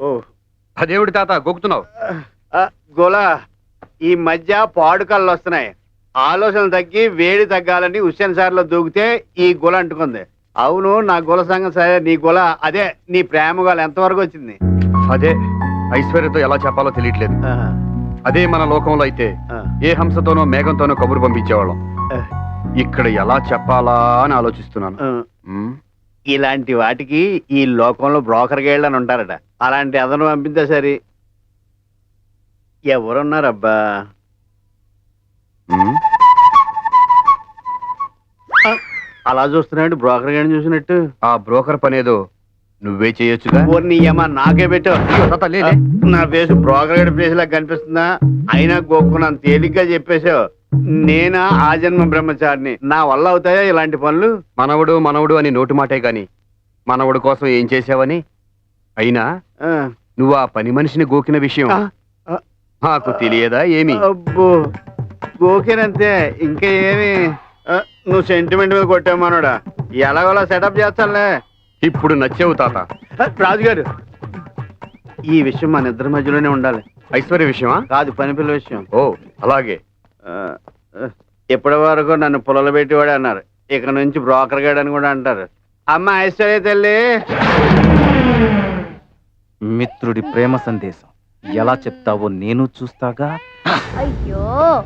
ఓ. అదేవిడి తాత గొక్కుతున్నావు గోలా ఈ మధ్య పాడుకళ్ళు వస్తున్నాయి. ఆలోచన తగ్గి వేడి తగ్గాలని హుస్సేన్ సార్లో దూకితే ఈ గుల అంటుకుంది. అవును నా గుల సంగతి సరే నీ గుల అదే నీ ప్రేమ గోల ఎంతవరకు వచ్చింది? అదే ఐశ్వర్యతో ఎలా చెప్పాలో తెలియట్లేదు. అదే మన లోకంలో అయితే ఏ హంసతోనో మేఘంతోనో కబురు పంపించేవాళ్ళం. ఇక్కడ ఎలా చెప్పాలా అని ఆలోచిస్తున్నాను. ఇలాంటి వాటికి ఈ లోకంలో బ్రోకర్ గేళ్ళు అని ఉంటారట. అలాంటి అదను పంపితే సరే? ఎవరున్నారబ్బా. అలా చూస్తున్నాడు బ్రోకర్ గేళ్ళని చూసినట్టు. ఆ బ్రోకర్ పనేదో నువ్వే చేయొచ్చుగా? అమ్మా నాకే పెట్టు. అయ్యో, తాత, లే, లే. నా ఫేస్ బ్రోకర్ గడి ఫేస్ లాగా కనిపిస్తుందా? అయినా గోక్కున్నాను తేలిగ్గా చెప్పేశావు. నేనా ఆ జన్మ బ్రహ్మచారిని? నా వల్ల అవుతాయా ఇలాంటి పనులు? మనవడు మనవడు అని నోటి మాటే గాని మనవడు కోసం ఏం చేసావని అయినా నువ్వు ఆ పని మనిషిని గోకిన విషయం నాకు తెలియదా ఏమి? అబ్బో గోకేనంతే ఇంకా ఏమి? నువ్వు సెంటిమెంట్ మీద కొట్టామన్నాడా ఎలాగోలా సెటప్ చేస్తానులే. ఇప్పుడు నచ్చావు తాత. రాజుగారు ఈ విషయం మన ఇద్దరి మధ్యలోనే ఉండాలి. ఐశ్వర్య విషయమా? కాదు పని పిల్ల విషయం. ఓ అలాగే. ఇప్పటి వరకు నన్ను పొలలు పెట్టేవాడు అన్నారు. ఇక నుంచి బ్రోకర్ గాడు అని కూడా అంటారు. అమ్మ ఐశ్వర్య తల్లి! మిత్రుడి ప్రేమ సందేశం. ఎలా చెప్తావో నేను చూస్తాగా? అయ్యో!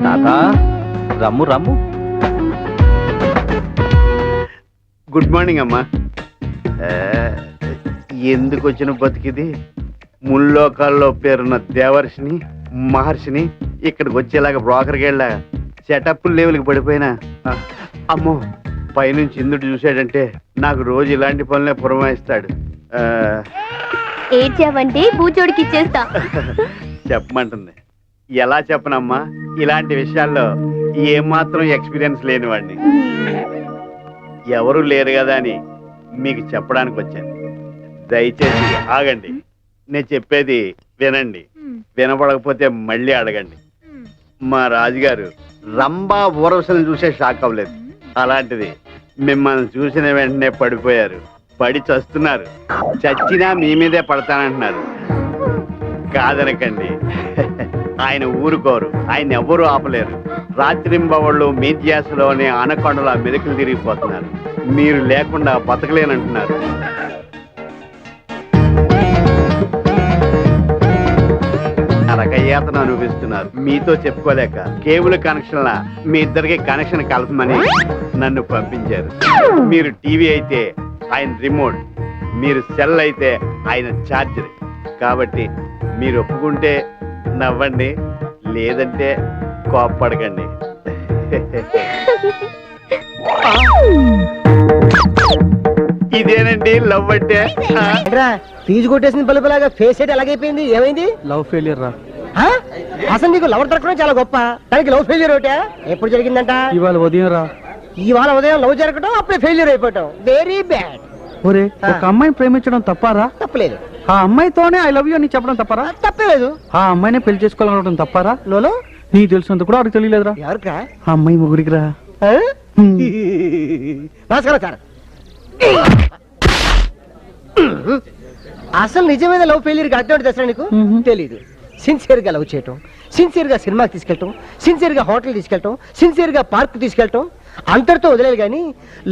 తాత రమ్ము రమ్ము. గుడ్ మార్నింగ్ అమ్మా. ఎందుకు వచ్చిన బతికిది? ముల్లోకాల్లో పేరున్న దేవర్షిని మహర్షిని ఇక్కడికి వచ్చేలాగా బ్రోకర్కి వెళ్ళా. సెటప్ లెవెల్కి పడిపోయినా. అమ్మో పైనుంచి ఇందుడు చూశాడంటే నాకు రోజు ఇలాంటి పనులే పురమాయిస్తాడు. ఏడ్చావంటే బూచోడికి ఇచ్చేస్తా. చెప్పమంటుంది. ఎలా చెప్పనమ్మా? ఇలాంటి విషయాల్లో ఏమాత్రం ఎక్స్పీరియన్స్ లేని వాడిని ఎవరు లేరు కదా అని మీకు చెప్పడానికి వచ్చాను. దయచేసి ఆగండి. నేను చెప్పేది వినండి. వినపడకపోతే మళ్ళీ అడగండి. మా రాజుగారు రంభా ఊరవసలను చూసే షాక్ అవ్వలేదు. అలాంటిది మిమ్మల్ని చూసిన వెంటనే పడిపోయారు. పడి చస్తున్నారు. చచ్చినా మీ మీదే పడతానంటున్నారు. కాదనకండి. ఆయన ఊరుకోరు. ఆయన ఎవరు ఆపలేరు. రాత్రింబవళ్ళు మీ ధ్యాసలోనే ఆనకొండల మెరుకులు తిరిగిపోతున్నారు. మీరు లేకుండా బతకలేనంటున్నారు. నరకయాతన అనుభవిస్తున్నారు. మీతో చెప్పుకోలేక కేబుల్ కనెక్షన్ల మీ ఇద్దరికి కనెక్షన్ కలపమని నన్ను పంపించారు. మీరు టీవీ అయితే ఆయన రిమోట్ మీరు సెల్ అయితే ఆయన ఛార్జర్. కాబట్టి మీరు ఒప్పుకుంటే నవ్వండి లేదంటే కోప్పడకండి. ఇదేనండి లవ్ అంటే? ఫీజు కొట్టేసిన పలుపులాగా ఫేస్ సెట్ ఎలాగైపోయింది ఏమైంది? లవ్ ఫెయిలియర్ రా. ఆ? అసలు నీకు లవ్ దొరకడం చాలా గొప్ప. దానికి లవ్ ఫెయిల్యూర్ ఒకటే? ఎప్పుడు జరిగిందంట? ఇవాళ ఉదయం రా. ఇవాళ ఉదయం లవ్ జరగడం అప్పుడే ఫెయిల్యూర్ అయిపోవటం. వెరీ బ్యాడ్ ఒరే ఒక అమ్మాయిని ప్రేమించడం తప్పారా? తప్పలేదు. ఆ అమ్మాయితోనే ఐ లవ్ యూ అని చెప్పడం తప్పారా? తప్పలేదు. ఆ అమ్మాయినే పెళ్ళి చేసుకోవాలనుకోవడం తప్పారా? నోను నీకు తెలిసినంత కూడా ఆడికి తెలియలేదురా. ఎవరికా? ఆ అమ్మాయి ముగుడికి రా ఆ? నమస్కారం సార్. అసలు నిజమైన లవ్ ఫెయిల్యూర్ అర్థం తెసరా నీకు? మ్మ్. తెలీదు. సిన్సియర్గా లవ్ చేయటం సిన్సియర్గా సినిమాకి తీసుకెళ్ళటం సిన్సియర్గా హోటల్ తీసుకెళ్ళటం సిన్సియర్గా పార్క్ తీసుకెళ్ళటం అంతటితో వదిలేదు కానీ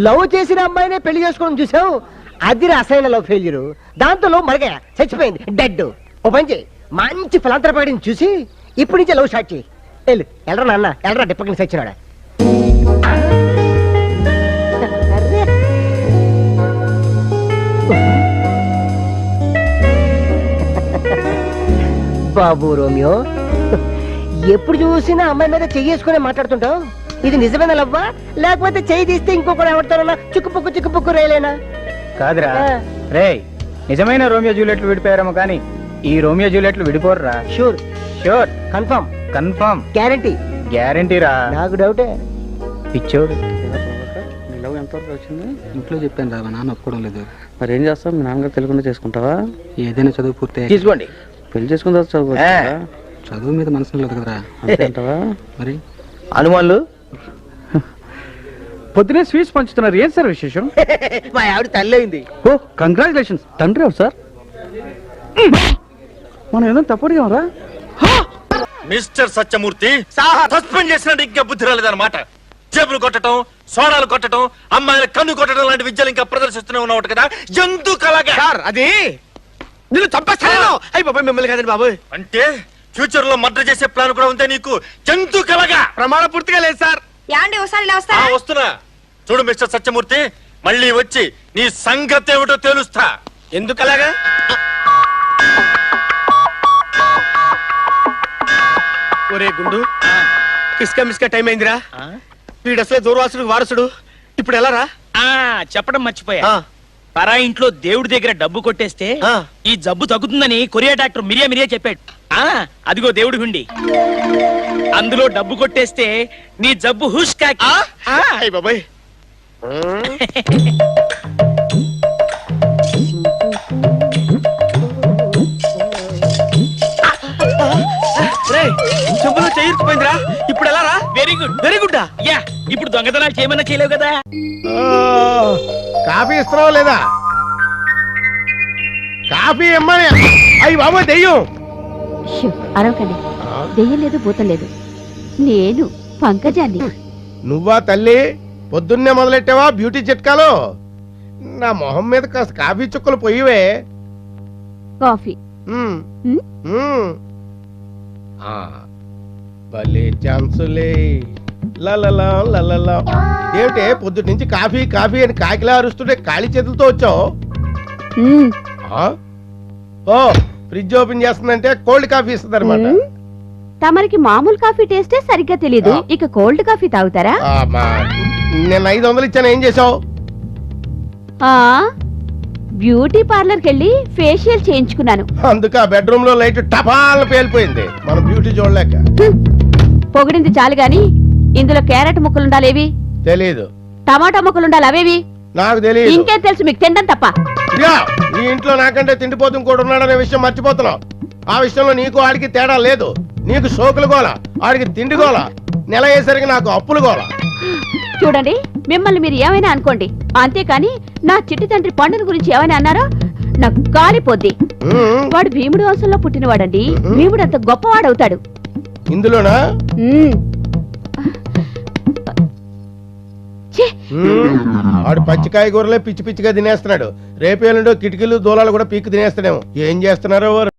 లవ్ చేసిన అమ్మాయినే పెళ్ళి చేసుకోవడం చూసావు? అది అసైన లవ్ ఫెయిల్యూర్ దాంతో లవ్ మరగా చచ్చిపోయింది. డెడ్ ఓ పని చేయి. మంచి ఫలాంతరపాడిని చూసి ఇప్పటి నుంచే లవ్ స్టార్ట్ చేయి. ఎల్రా నాన్న ఎల్రా డిప్పకి సచ్చినాడా? బాబు రోమియో ఎప్పుడు చూసినా అమ్మాయి మీద చెయ్యేసుకునే మాట్లాడుతుంటావు? ఇది నిజమైన లవ్వా? లేకపోతే చెయ్యి తీస్తే ఇంకొకరు ఎవడతారన్నా చిక్కుపుక్కు చిక్కుపుక్కు రేలేనా? కాదురా. రే నిజమైన రోమియో జూలియట్లు విడిపోయారేమో కానీ ఈ రోమియో జూలియట్లు విడిపోర్రా. Sure. Sure. Confirm confirm guarantee. గ్యారంటీరా? నాకు డౌటే. పిచ్చోడు. ఎంతవరకు వచ్చింది? ఇంట్లో చెప్పాను రా మా నాన్న ఒప్పుకోవడం లేదు. మరి ఏం చేస్తావు? మీ నాన్నగారు తెలియకుండా చేసుకుంటావా? ఏదైనా చదువు పూర్తి తీసుకోండి. పెళ్ళి చేసుకున్న తర్వాత చదువుకోవచ్చు ఏ. కదా? చదువు మీద మనసు లేదు కదరా. అంటావా? మరి? హనుమాన్లు పొద్దునే స్వీట్స్ పంచుతున్నారు. ఏం సార్ విశేషం? మా ఆవిడ తల్లి అయింది ఓ కంగ్రాచులేషన్స్. తండ్రి సార్? మనం ఏదో తప్పడిగామరా మిస్టర్ సత్యమూర్తి సస్పెండ్ చేసినట్టు ఇంకా బుద్ధి రాలేదన్నమాట. జేబులు కొట్టడం సోడాలు కొట్టడం అమ్మాయిల కన్ను కొట్టడం లాంటి విద్యలు ఇంకా ప్రదర్శిస్తూనే ఉన్నావు కదా? ఎందుకు అలాగా? సార్ అది నిన్ను చంపేస్తాను అయ్యి బాబాయ్ మిమ్మల్ని కదండి బాబు అంటే ఫ్యూచర్లో మర్డర్ చేసే ప్లాన్ కూడా ఉందే నీకు? ఎందుకు అలాగా? ప్రమాణ పూర్తిగా లేదు సార్. యాండి ఒకసారి ఇలా ఆ, వస్తారా వస్తున్నా. చూడు మిస్టర్ సత్యమూర్తి మళ్ళీ వచ్చి నీ సంగతి ఏమిటో తెలుస్తా. ఎందుకు అలాగా? ఒరే గుండు. కిస్కా మిస్కా టైం అయిందిరా. వీడు అసలే దూర్వాసుడు వారసుడు ఇప్పుడు ఎలా ఆ చెప్పడం మర్చిపోయా. పరా ఇంట్లో దేవుడి దగ్గర డబ్బు కొట్టేస్తే. ఈ జబ్బు తగ్గుతుందని కొరియా డాక్టర్ మిరియా మిరియా చెప్పాడు. ఆ అదిగో దేవుడి హుండి. అందులో డబ్బు కొట్టేస్తే నీ జబ్బు హుష్ కాకి. బాబాయ్. చెంబులో చేయిపోయిందిరా ఇప్పుడు ఎలా రా? Very good very good yeah ఇప్పుడు దొంగతనాలు చేయమన్నా చేయలేవు కదా? కాఫీ ఇస్తున్నావా లేదా? కాఫీ ఇమ్మని. అయ్యి బాబు దెయ్యం. షూ, అరవకండి. దెయ్యం లేదు భూతం లేదు. నేను పంకజాన్ని. నువ్వా తల్లి? పొద్దున్నే మొదలెట్టావా బ్యూటీ చిట్కాలు? నా మొహం మీద కాస్త కాఫీ చుక్కలు పొయ్యివే కాఫీ. ఆ, భలే ఛాన్సులే. లలలా లలలా ఏమిటే పొద్దుటి నుంచి కాఫీ కాఫీ అని కాకిలా అరుస్తుంటే ఖాళీ చేతులతో వచ్చావు? మ్మ్. ఆ? ఓ ఫ్రిడ్జ్ ఓపెన్ చేస్తుందంటే కోల్డ్ కాఫీ ఇస్తుంది అనమాట మ్మ్. తమరికి మామూలు కాఫీ టేస్టే సరిగ్గా తెలీదు. ఆ. ఇక కోల్డ్ కాఫీ తాగుతారా? నేను ఐదు వందలు ఇచ్చాను ఏం చేసావు ఆ బ్యూటీ పార్లర్కి వెళ్ళి ఫేషియల్ చేయించుకున్నాను. అందుకే ఆ బెడ్రూమ్లో లైట్ టపాల్ పేలిపోయింది. మన బ్యూటీ చూడలేక. పొగిడింది చాలు గాని ఇందులో క్యారెట్ ముక్కలుండాలేవి తెలీదు. టమాటా ముక్కలుండాలి అవేవి నాకు తెలియదు ఇంకేం తెలుసు మీకు? తినడం తప్ప. ఈ ఇంట్లో నాకంటే తిండిపోతు కూడా ఉన్నాడనే విషయం మర్చిపోతున్నావు. ఆ విషయంలో నీకు ఆడికి తేడా లేదు. నీకు సోకులు గోల ఆడికి తిండి గోల నెల అయ్యేసరికి నాకు అప్పులు గోల. చూడండి మిమ్మల్ని మీరు ఏమైనా అనుకోండి. అంతేకాని నా చిట్టి తండ్రి పండుని గురించి ఏమైనా అన్నారో? నాకు కాలిపోద్ది. వాడు భీముడు వంశంలో పుట్టినవాడండి. భీముడు అంత గొప్పవాడవుతాడు. ఇందులోనా? ఆడు పచ్చికాయ కూరలే పిచ్చి పిచ్చిగా తినేస్తున్నాడు. రేపేళ్ళుండో కిటికీలు దూలాలు కూడా పీక్కు తినేస్తాడేమో. ఏం చేస్తున్నారో వారు